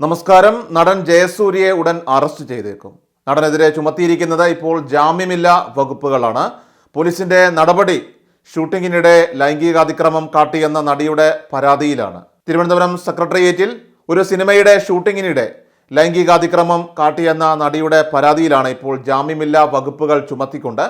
നമസ്കാരം. നടൻ ജയസൂര്യയെ ഉടൻ അറസ്റ്റ് ചെയ്തേക്കും. നടനെതിരെ ചുമത്തിയിരിക്കുന്നത് ഇപ്പോൾ ജാമ്യമില്ല വകുപ്പുകളാണ്. പോലീസിന്റെ നടപടി ഷൂട്ടിങ്ങിനിടെ ലൈംഗികാതിക്രമം കാട്ടിയെന്ന നടിയുടെ പരാതിയിലാണ്. തിരുവനന്തപുരം സെക്രട്ടേറിയറ്റിൽ ഒരു സിനിമയുടെ ഷൂട്ടിങ്ങിനിടെ ലൈംഗികാതിക്രമം കാട്ടിയെന്ന നടിയുടെ പരാതിയിലാണ് ഇപ്പോൾ ജാമ്യമില്ല വകുപ്പുകൾ ചുമത്തിക്കൊണ്ട്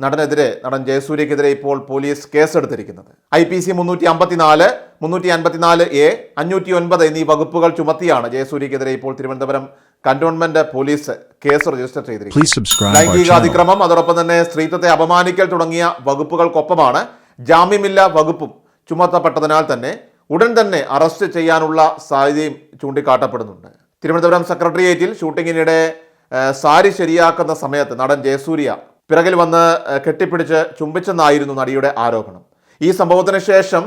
നടനെതിരെ നടൻ ജയസൂര്യക്കെതിരെ ഇപ്പോൾ പോലീസ് കേസെടുത്തിരിക്കുന്നത്. ഐ പി സി മുന്നൂറ്റി അമ്പത്തിനാല് മുന്നൂറ്റി അൻപത്തിനാല് എ അഞ്ഞൂറ്റി ഒൻപത് എന്നീ വകുപ്പുകൾ ചുമത്തിയാണ് ജയസൂര്യക്കെതിരെ ഇപ്പോൾ Thiruvananthapuram cantonment police case register ചെയ്തിരിക്കുന്നത്. ലൈംഗിക അതിക്രമം ലൈംഗികാതിക്രമം അതോടൊപ്പം തന്നെ സ്ത്രീത്വത്തെ അപമാനിക്കൽ തുടങ്ങിയ വകുപ്പുകൾക്കൊപ്പമാണ് ജാമ്യമില്ല വകുപ്പും ചുമത്തപ്പെട്ടതിനാൽ തന്നെ ഉടൻ തന്നെ അറസ്റ്റ് ചെയ്യാനുള്ള സാധ്യതയും ചൂണ്ടിക്കാട്ടപ്പെടുന്നുണ്ട്. തിരുവനന്തപുരം സെക്രട്ടേറിയറ്റിൽ ഷൂട്ടിങ്ങിനിടെ സാരി ശരിയാക്കുന്ന സമയത്ത് നടൻ ജയസൂര്യ പിറകിൽ വന്ന് കെട്ടിപ്പിടിച്ച് ചുംബിച്ചെന്നായിരുന്നു നടിയുടെ ആരോപണം. ഈ സംഭവത്തിന് ശേഷം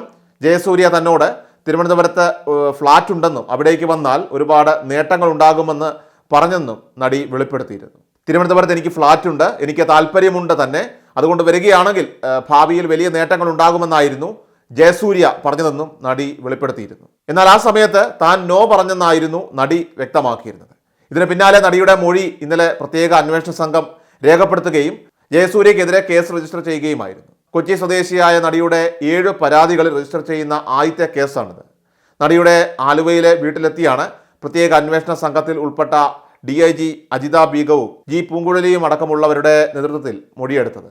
ജയസൂര്യ തന്നോട് തിരുവനന്തപുരത്ത് ഫ്ലാറ്റ് ഉണ്ടെന്നും അവിടേക്ക് വന്നാൽ ഒരുപാട് നേട്ടങ്ങൾ ഉണ്ടാകുമെന്ന് പറഞ്ഞെന്നും നടി വെളിപ്പെടുത്തിയിരുന്നു. തിരുവനന്തപുരത്ത് എനിക്ക് ഫ്ലാറ്റ് ഉണ്ട് എനിക്ക് താല്പര്യമുണ്ട് തന്നെ. അതുകൊണ്ട് വരികയാണെങ്കിൽ ഭാവിയിൽ വലിയ നേട്ടങ്ങൾ ഉണ്ടാകുമെന്നായിരുന്നു ജയസൂര്യ പറഞ്ഞതെന്നും നടി വെളിപ്പെടുത്തിയിരുന്നു. എന്നാൽ ആ സമയത്ത് താൻ നോ പറഞ്ഞെന്നായിരുന്നു നടി വ്യക്തമാക്കിയിരുന്നത്. ഇതിന് പിന്നാലെ നടിയുടെ മൊഴി ഇന്നലെ പ്രത്യേക അന്വേഷണ സംഘം രേഖപ്പെടുത്തുകയും ജയസൂര്യക്കെതിരെ കേസ് രജിസ്റ്റർ ചെയ്യുകയുമായിരുന്നു. കൊച്ചി സ്വദേശിയായ നടിയുടെ ഏഴ് പരാതികളിൽ രജിസ്റ്റർ ചെയ്യുന്ന ആദ്യത്തെ കേസാണിത്. നടിയുടെ ആലുവയിലെ വീട്ടിലെത്തിയാണ് പ്രത്യേക അന്വേഷണ സംഘത്തിൽ ഉൾപ്പെട്ട ഡി ഐ ജി അജിത ബീഗവും ജി പൂങ്കുഴലിയും അടക്കമുള്ളവരുടെ നേതൃത്വത്തിൽ മൊഴിയെടുത്തത്.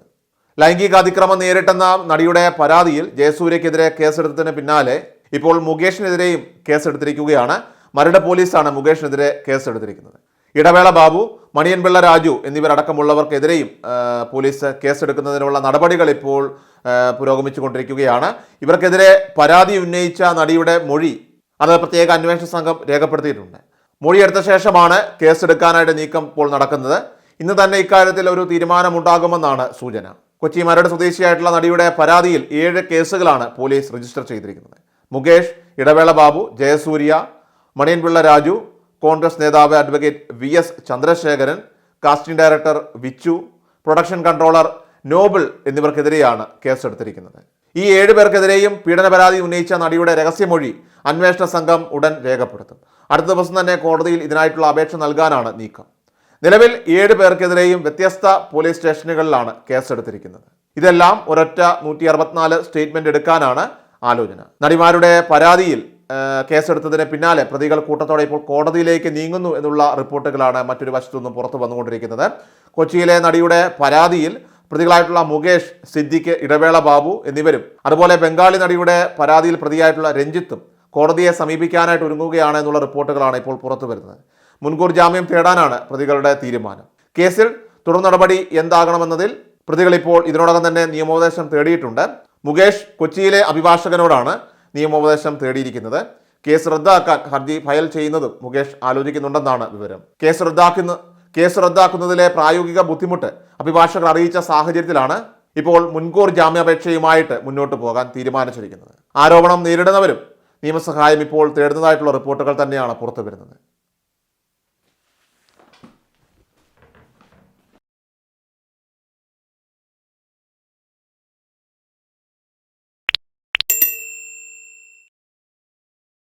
ലൈംഗിക അതിക്രമം നേരിട്ടെന്ന നടിയുടെ പരാതിയിൽ ജയസൂര്യക്കെതിരെ കേസെടുത്തതിന് പിന്നാലെ ഇപ്പോൾ മുകേഷിനെതിരെയും കേസെടുത്തിരിക്കുകയാണ്. മരട് പോലീസാണ് മുകേഷിനെതിരെ കേസെടുത്തിരിക്കുന്നത്. ഇടവേള ബാബു മണിയൻപിള്ള രാജു എന്നിവരടക്കമുള്ളവർക്കെതിരെയും പോലീസ് കേസെടുക്കുന്നതിനുള്ള നടപടികൾ ഇപ്പോൾ പുരോഗമിച്ചുകൊണ്ടിരിക്കുകയാണ്. ഇവർക്കെതിരെ പരാതി ഉന്നയിച്ച നടിയുടെ മൊഴി അത് പ്രത്യേക അന്വേഷണ സംഘം രേഖപ്പെടുത്തിയിട്ടുണ്ട്. മൊഴിയെടുത്ത ശേഷമാണ് കേസെടുക്കാനായിട്ട് നീക്കം ഇപ്പോൾ നടക്കുന്നത്. ഇന്ന് തന്നെ ഇക്കാര്യത്തിൽ ഒരു തീരുമാനമുണ്ടാകുമെന്നാണ് സൂചന. കൊച്ചി മരട് സ്വദേശിയായിട്ടുള്ള നടിയുടെ പരാതിയിൽ ഏഴ് കേസുകളാണ് പോലീസ് രജിസ്റ്റർ ചെയ്തിരിക്കുന്നത്. മുകേഷ് ഇടവേള ബാബു ജയസൂര്യ മണിയൻപിള്ള രാജു കോൺഗ്രസ് നേതാവ് advocate V S Chandrasekharan casting director Vichu production controller Noble എന്നിവർക്കെതിരെയാണ് കേസെടുത്തിരിക്കുന്നത്. ഈ ഏഴുപേർക്കെതിരെയും പീഡന പരാതി ഉന്നയിച്ച നടിയുടെ രഹസ്യമൊഴി അന്വേഷണ സംഘം ഉടൻ രേഖപ്പെടുത്തും. അടുത്ത ദിവസം തന്നെ കോടതിയിൽ ഇതിനായിട്ടുള്ള അപേക്ഷ നൽകാനാണ് നീക്കം. നിലവിൽ ഏഴ് പേർക്കെതിരെയും വ്യത്യസ്ത പോലീസ് സ്റ്റേഷനുകളിലാണ് കേസെടുത്തിരിക്കുന്നത്. ഇതെല്ലാം ഒരൊറ്റ നൂറ്റി അറുപത്തിനാല് സ്റ്റേറ്റ്മെന്റ് എടുക്കാനാണ് ആലോചന. നടിമാരുടെ പരാതിയിൽ കേസെടുത്തതിന് പിന്നാലെ പ്രതികൾ കൂട്ടത്തോടെ ഇപ്പോൾ കോടതിയിലേക്ക് നീങ്ങുന്നു എന്നുള്ള റിപ്പോർട്ടുകളാണ് മറ്റൊരു വശത്തു നിന്നും പുറത്തു വന്നുകൊണ്ടിരിക്കുന്നത്. കൊച്ചിയിലെ നടിയുടെ പരാതിയിൽ പ്രതികളായിട്ടുള്ള മുകേഷ് സിദ്ദിഖ് ഇടവേള ബാബു എന്നിവരും അതുപോലെ ബംഗാളി നടിയുടെ പരാതിയിൽ പ്രതിയായിട്ടുള്ള രഞ്ജിത്തും കോടതിയെ സമീപിക്കാനായിട്ട് ഒരുങ്ങുകയാണ് എന്നുള്ള റിപ്പോർട്ടുകളാണ് ഇപ്പോൾ പുറത്തു വരുന്നത്. മുൻകൂർ ജാമ്യം തേടാനാണ് പ്രതികളുടെ തീരുമാനം. കേസിൽ തുടർ നടപടി എന്താകണമെന്നതിൽ പ്രതികൾ ഇപ്പോൾ ഇതിനോടകം തന്നെ നിയമോപദേശം തേടിയിട്ടുണ്ട്. മുകേഷ് കൊച്ചിയിലെ അഭിഭാഷകനോടാണ് നിയമോപദേശം തേടിയിരിക്കുന്നത്. കേസ് റദ്ദാക്കാൻ ഹർജി ഫയൽ ചെയ്യുന്നതും മുകേഷ് ആലോചിക്കുന്നുണ്ടെന്നാണ് വിവരം. കേസ് റദ്ദാക്കുന്ന കേസ് റദ്ദാക്കുന്നതിലെ പ്രായോഗിക ബുദ്ധിമുട്ട് അഭിഭാഷകർ അറിയിച്ച സാഹചര്യത്തിലാണ് ഇപ്പോൾ മുൻകൂർ ജാമ്യാപേക്ഷയുമായിട്ട് മുന്നോട്ട് പോകാൻ തീരുമാനിച്ചിരിക്കുന്നത്. ആരോപണം നേരിടുന്നവരും നിയമസഹായം ഇപ്പോൾ തേടുന്നതായിട്ടുള്ള റിപ്പോർട്ടുകൾ തന്നെയാണ് പുറത്തു വരുന്നത്